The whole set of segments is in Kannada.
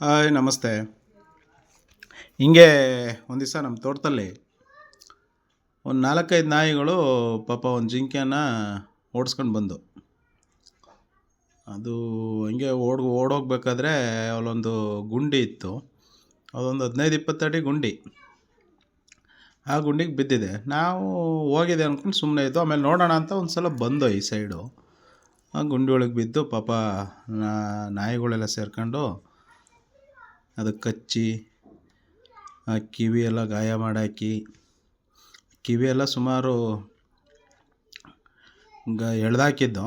ಹಾಯ್, ನಮಸ್ತೆ. ಹಿಂಗೆ ಒಂದು ದಿವಸ ನಮ್ಮ ತೋಟದಲ್ಲಿ ಒಂದು ನಾಲ್ಕೈದು ನಾಯಿಗಳು ಪಾಪ ಒಂದು ಜಿಂಕೆನ ಓಡಿಸ್ಕೊಂಡು ಬಂದು. ಅದು ಹಿಂಗೆ ಓಡ್, ಓಡೋಗ್ಬೇಕಾದ್ರೆ ಅಲ್ಲೊಂದು ಗುಂಡಿ ಇತ್ತು. ಅದೊಂದು ಹದಿನೈದು, ಇಪ್ಪತ್ತು ಅಡಿ ಗುಂಡಿ. ಆ ಗುಂಡಿಗೆ ಬಿದ್ದಿದೆ. ನಾವು ಹೋಗಿದೆ ಅಂದ್ಕೊಂಡು ಸುಮ್ಮನೆ ಇದ್ದು ಆಮೇಲೆ ನೋಡೋಣ ಅಂತ ಒಂದು ಸಲ ಬಂದು ಈ ಸೈಡು. ಆ ಗುಂಡಿ ಒಳಗೆ ಬಿದ್ದು ಪಾಪ ನಾಯಿಗಳೆಲ್ಲ ಸೇರ್ಕೊಂಡು ಅದಕ್ಕೆ ಕಚ್ಚಿ, ಆ ಕಿವಿಯೆಲ್ಲ ಗಾಯ ಮಾಡಾಕಿ ಕಿವಿ ಎಲ್ಲ ಸುಮಾರು ಗ ಎಳ್ದಾಕಿದ್ದು.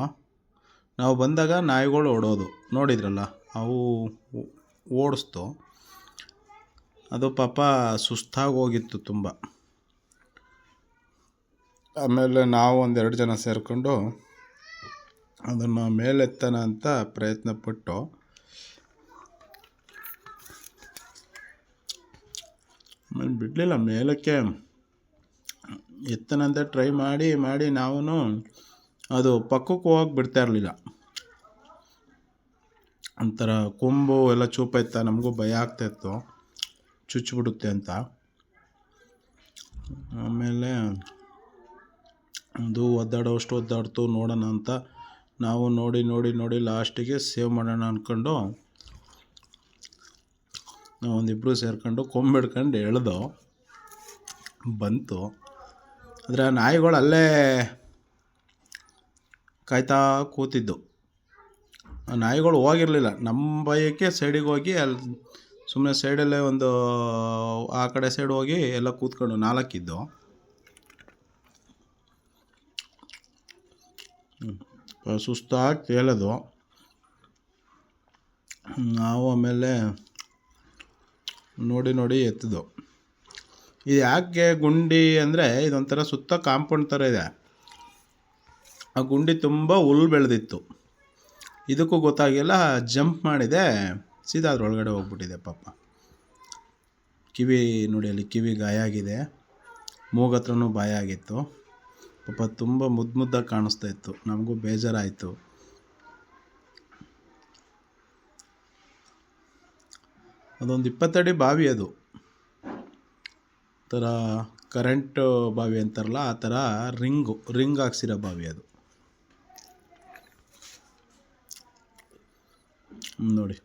ನಾವು ಬಂದಾಗ ನಾಯಿಗಳು ಓಡೋದು. ನೋಡಿದ್ರಲ್ಲ, ಅವು ಓಡಿಸ್ತು. ಅದು ಪಾಪ ಸುಸ್ತಾಗಿ ಹೋಗಿತ್ತು ತುಂಬ. ಆಮೇಲೆ ನಾವು ಒಂದೆರಡು ಜನ ಸೇರಿಕೊಂಡು ಅದನ್ನು ಮೇಲೆತ್ತನ ಅಂತ ಪ್ರಯತ್ನ ಆಮೇಲೆ ಬಿಡಲಿಲ್ಲ, ಮೇಲಕ್ಕೆ ಎತ್ತನಂತ ಟ್ರೈ ಮಾಡಿ ಮಾಡಿ ನಾವು ಅದು ಪಕ್ಕಕ್ಕೆ ಹೋಗಿ ಬಿಡ್ತಾ ಇರಲಿಲ್ಲ. ಒಂಥರ ಕೊಂಬು ಎಲ್ಲ ಚೂಪಾಯ್ತಾ ನಮಗೂ ಭಯ ಆಗ್ತಾಯಿತ್ತು ಚುಚ್ಚಿಬಿಡುತ್ತೆ ಅಂತ. ಆಮೇಲೆ ಅದು ಒದ್ದಾಡೋಷ್ಟು ಒದ್ದಾಡ್ತು, ನೋಡೋಣ ಅಂತ. ನಾವು ನೋಡಿ ನೋಡಿ ನೋಡಿ ಲಾಸ್ಟಿಗೆ ಸೇವ್ ಮಾಡೋಣ ಅಂದ್ಕೊಂಡು ನಾವು ಒಂದಿಬ್ಬರು ಸೇರ್ಕೊಂಡು ಕೊಂಬಿಡ್ಕೊಂಡು ಎಳೆದು ಬಂತು. ಆದರೆ ಆ ನಾಯಿಗಳು ಅಲ್ಲೇ ಕಾಯ್ತಾ ಕೂತಿದ್ದು. ಆ ನಾಯಿಗಳು ಹೋಗಿರಲಿಲ್ಲ. ನಮ್ಮ ಭಯಕ್ಕೆ ಸೈಡಿಗೆ ಹೋಗಿ ಅಲ್ಲಿ ಸುಮ್ಮನೆ ಸೈಡಲ್ಲೇ ಒಂದು ಆ ಕಡೆ ಸೈಡ್ ಹೋಗಿ ಎಲ್ಲ ಕೂತ್ಕೊಂಡು ನಾಲ್ಕಿದ್ದು. ಸುಸ್ತಾಗಿ ತೇಲೋದು ನಾವು ಆಮೇಲೆ ನೋಡಿ ನೋಡಿ ಎತ್ತಿದ್ದು ಇದು ಯಾಕೆ ಗುಂಡಿ ಅಂದರೆ ಇದೊಂಥರ ಸುತ್ತ ಕಾಂಪೌಂಡ್ ಥರ ಇದೆ. ಆ ಗುಂಡಿ ತುಂಬ ಹುಲ್ ಬೆಳೆದಿತ್ತು. ಇದಕ್ಕೂ ಗೊತ್ತಾಗಿಲ್ಲ, ಜಂಪ್ ಮಾಡಿದೆ, ಸೀದಾ ಅದ್ರೊಳಗಡೆ ಹೋಗ್ಬಿಟ್ಟಿದೆ ಪಾಪ. ಕಿವಿ ನೋಡಿ ಅಲ್ಲಿ ಕಿವಿ ಗಾಯ ಆಗಿದೆ. ಮೂಗತ್ರನೂ ಬಾಯ ಆಗಿತ್ತು. ಪಾಪ ತುಂಬ ಮುದ್ದು ಮುದ್ದಾಗಿ ಕಾಣಿಸ್ತಾ ಇತ್ತು. ನಮಗೂ ಬೇಜಾರಾಯಿತು. ಅದೊಂದು ಇಪ್ಪತ್ತಡಿ ಬಾವಿ ಅದು. ಥರ ಕರೆಂಟ್ ಬಾವಿ ಅಂತಾರಲ್ಲ, ಆ ಥರ ರಿಂಗು, ರಿಂಗ್ ಹಾಕ್ಸಿರೋ ಬಾವಿ ಅದು. ನೋಡಿ.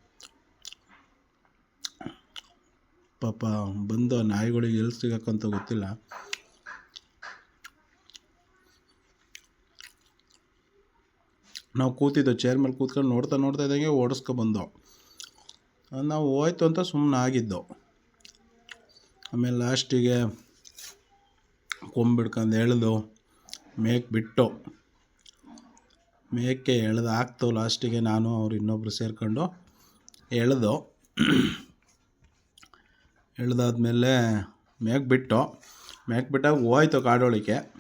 ಪಾಪ ಬಂದು ನಾಯಿಗಳಿಗೆ ಎಲ್ಲಿ ಸಿಗಕ್ಕಂತ ಗೊತ್ತಿಲ್ಲ. ನಾವು ಕೂತಿದ್ದೋ ಚೇರ್ ಮೇಲೆ ಕೂತ್ಕೊಂಡು ನೋಡ್ತಾ ನೋಡ್ತಾ ಇದ್ದಂಗೆ ಓಡಿಸ್ಕೊಬಂದು ನಾವು ಹೋಯ್ತು ಅಂತ ಸುಮ್ಮನೆ ಆಗಿದ್ದು. ಆಮೇಲೆ ಲಾಸ್ಟಿಗೆ ಕೊಂಬಿಡ್ಕೊಂಡು ಎಳೆದು ಮೇಕ್ ಬಿಟ್ಟು. ಮೇಕೆ ಎಳೆದು ಹಾಕ್ತು. ಲಾಸ್ಟಿಗೆ ನಾನು ಅವ್ರು ಇನ್ನೊಬ್ರು ಸೇರಿಕೊಂಡು ಎಳೆದು. ಎಳ್ದಾದ್ಮೇಲೆ ಮೇಕ್ ಬಿಟ್ಟು. ಮೇಕ್ ಬಿಟ್ಟಾಗ ಹೋಯ್ತು ಕಾಡೋಳಿಕೆ.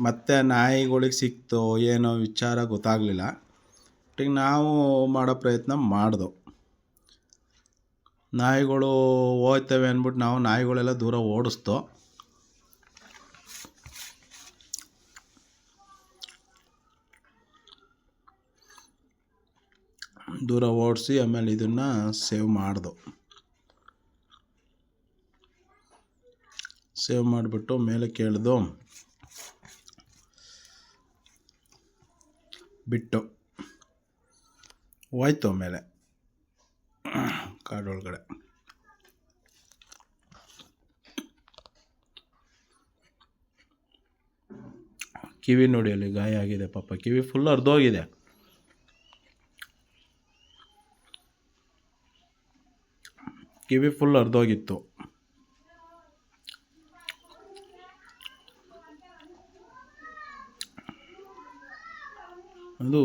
ಮತ್ತು ನಾಯಿಗಳಿಗೆ ಸಿಕ್ತು ಏನೋ ವಿಚಾರ ಗೊತ್ತಾಗಲಿಲ್ಲ. ಒಟ್ಟಿಗೆ ನಾವು ಮಾಡೋ ಪ್ರಯತ್ನ ಮಾಡ್ದೋ. ನಾಯಿಗಳು ಹೋಯ್ತವೆ ಅಂದ್ಬಿಟ್ಟು ನಾವು ನಾಯಿಗಳೆಲ್ಲ ದೂರ ಓಡಿಸ್ತು. ದೂರ ಓಡಿಸಿ ಆಮೇಲೆ ಇದನ್ನು ಸೇವ್ ಮಾಡ್ದು. ಸೇವ್ ಮಾಡಿಬಿಟ್ಟು ಮೇಲೆ ಕೇಳ್ದು ಬಿಟ್ಟು ಹೋಯ್ತು ಮೇಲೆ ಕಾಡೊಳಗಡೆ. ಕಿವಿ ನೋಡಿ ಅಲ್ಲಿ ಗಾಯ ಆಗಿದೆ ಪಾಪ. ಕಿವಿ ಫುಲ್ ಅರ್ಧೋಗಿದೆ ಕಿವಿ ಫುಲ್ ಅರ್ಧೋಗಿತ್ತು ಅದು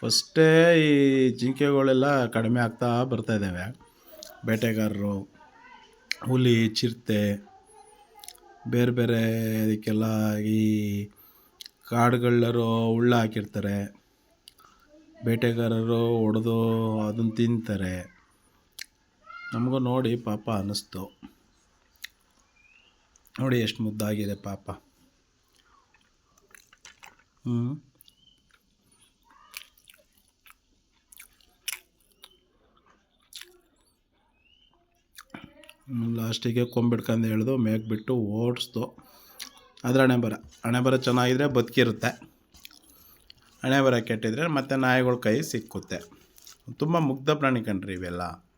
ಫಸ್ಟೇ ಈ ಜಿಂಕೆಗಳೆಲ್ಲ ಕಡಿಮೆ ಆಗ್ತಾ ಬರ್ತಾ ಇದ್ದಾವೆ. ಬೇಟೆಗಾರರು, ಹುಲಿ, ಚಿರತೆ, ಬೇರೆ ಬೇರೆ ಇದಕ್ಕೆಲ್ಲ ಈ ಕಾಡುಗಳರು ಉಳ್ಳ ಹಾಕಿರ್ತಾರೆ. ಬೇಟೆಗಾರರು ಹೊಡೆದು ಅದನ್ನು ತಿಂತಾರೆ. ನಮಗೂ ನೋಡಿ ಪಾಪ ಅನ್ನಿಸ್ತು. ನೋಡಿ ಎಷ್ಟು ಮುದ್ದಾಗಿದೆ ಪಾಪ. ಹ್ಞೂ ಲಾಸ್ಟಿಗೆ ಕೊಂಬಿಡ್ಕೊಂಡು ಎಳೆದು ಮೇಕೆ ಬಿಟ್ಟು ಓಡಿಸ್ದು. ಅದ್ರ ಹಣೆ ಬರ. ಹಣೆ ಬರ ಚೆನ್ನಾಗಿದ್ರೆ ಬದುಕಿರುತ್ತೆ. ಹಣೆಬರ ಕೆಟ್ಟಿದ್ರೆ ಮತ್ತೆ ನಾಯಿಗಳ ಕೈ ಸಿಕ್ಕುತ್ತೆ. ತುಂಬ ಮುಗ್ಧ ಪ್ರಾಣಿ ಕಣ್ರಿ ಇವೆಲ್ಲ.